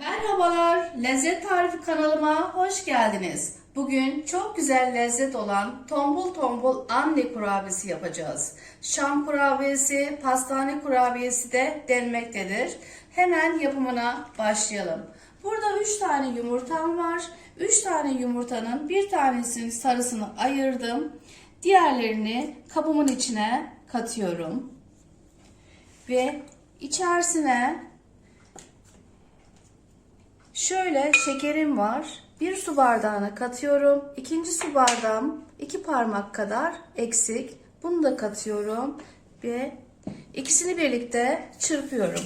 Merhabalar, Lezzet Tarifi kanalıma hoş geldiniz. Bugün çok güzel lezzet olan tombul tombul anne kurabiyesi yapacağız. Şam kurabiyesi, pastane kurabiyesi de denmektedir. Hemen yapımına başlayalım. Burada 3 tane yumurtam var. 3 tane yumurtanın bir tanesinin sarısını ayırdım. Diğerlerini kabımın içine katıyorum. Ve içerisine Şöyle şekerim var. Bir su bardağına katıyorum. İkinci su bardağım iki parmak kadar eksik. Bunu da katıyorum ve ikisini birlikte çırpıyorum.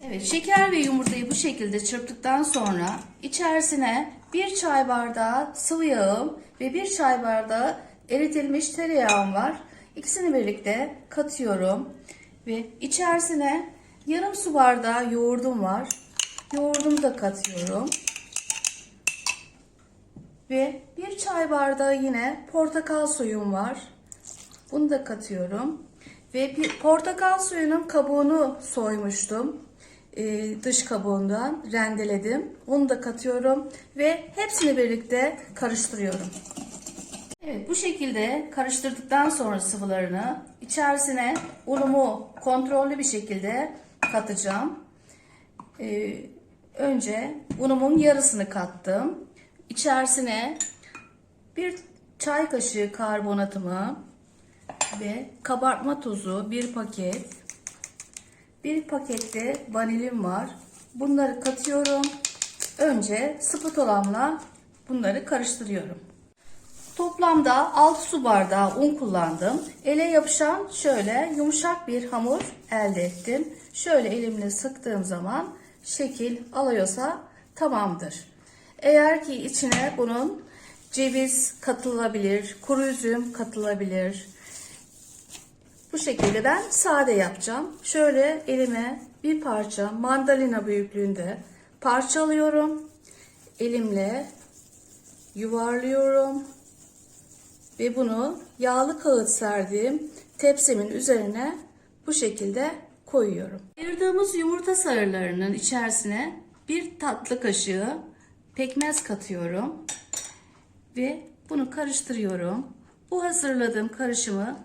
Evet, şeker ve yumurtayı bu şekilde çırptıktan sonra içerisine bir çay bardağı sıvı yağım ve bir çay bardağı eritilmiş tereyağım var. İkisini birlikte katıyorum ve içerisine yarım su bardağı yoğurdum var. Yoğurdumu da katıyorum. Ve bir çay bardağı yine portakal suyum var. Bunu da katıyorum. Ve bir portakal suyunun kabuğunu soymuştum. Ee, dış kabuğundan rendeledim. Onu da katıyorum. Ve hepsini birlikte karıştırıyorum. Evet bu şekilde karıştırdıktan sonra sıvılarını içerisine unumu kontrollü bir şekilde katacağım. Ee, önce unumun yarısını kattım. İçerisine bir çay kaşığı karbonatımı ve kabartma tozu bir paket. Bir pakette vanilim var. Bunları katıyorum. Önce spatulamla bunları karıştırıyorum. Toplamda 6 su bardağı un kullandım. Ele yapışan şöyle yumuşak bir hamur elde ettim. Şöyle elimle sıktığım zaman şekil alıyorsa tamamdır. Eğer ki içine bunun ceviz katılabilir, kuru üzüm katılabilir. Bu şekilde ben sade yapacağım. Şöyle elime bir parça mandalina büyüklüğünde parça alıyorum. Elimle yuvarlıyorum ve bunu yağlı kağıt serdiğim tepsimin üzerine bu şekilde koyuyorum. Ayırdığımız yumurta sarılarının içerisine bir tatlı kaşığı pekmez katıyorum ve bunu karıştırıyorum. Bu hazırladığım karışımı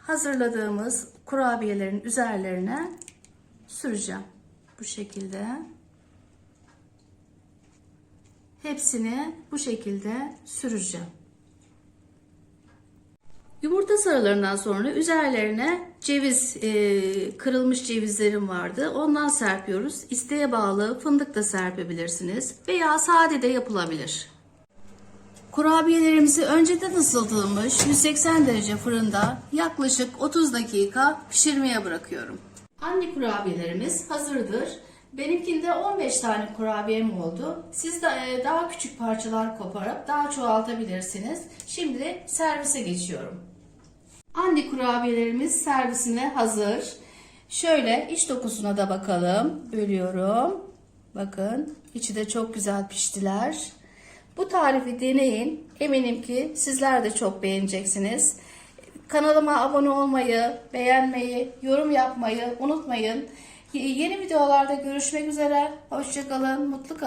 hazırladığımız kurabiyelerin üzerlerine süreceğim. Bu şekilde. Hepsini bu şekilde süreceğim. Yumurta sarılarından sonra üzerlerine ceviz, e, kırılmış cevizlerim vardı. Ondan serpiyoruz. İsteğe bağlı fındık da serpebilirsiniz. Veya sade de yapılabilir. Kurabiyelerimizi önceden ısıtılmış 180 derece fırında yaklaşık 30 dakika pişirmeye bırakıyorum. Anne kurabiyelerimiz hazırdır. Benimkinde 15 tane kurabiyem oldu. Siz de e, daha küçük parçalar koparıp daha çoğaltabilirsiniz. Şimdi servise geçiyorum. Anne kurabiyelerimiz servisine hazır. Şöyle iç dokusuna da bakalım. Bölüyorum. Bakın içi de çok güzel piştiler. Bu tarifi deneyin. Eminim ki sizler de çok beğeneceksiniz. Kanalıma abone olmayı, beğenmeyi, yorum yapmayı unutmayın. Yeni videolarda görüşmek üzere. Hoşçakalın, mutlu kalın.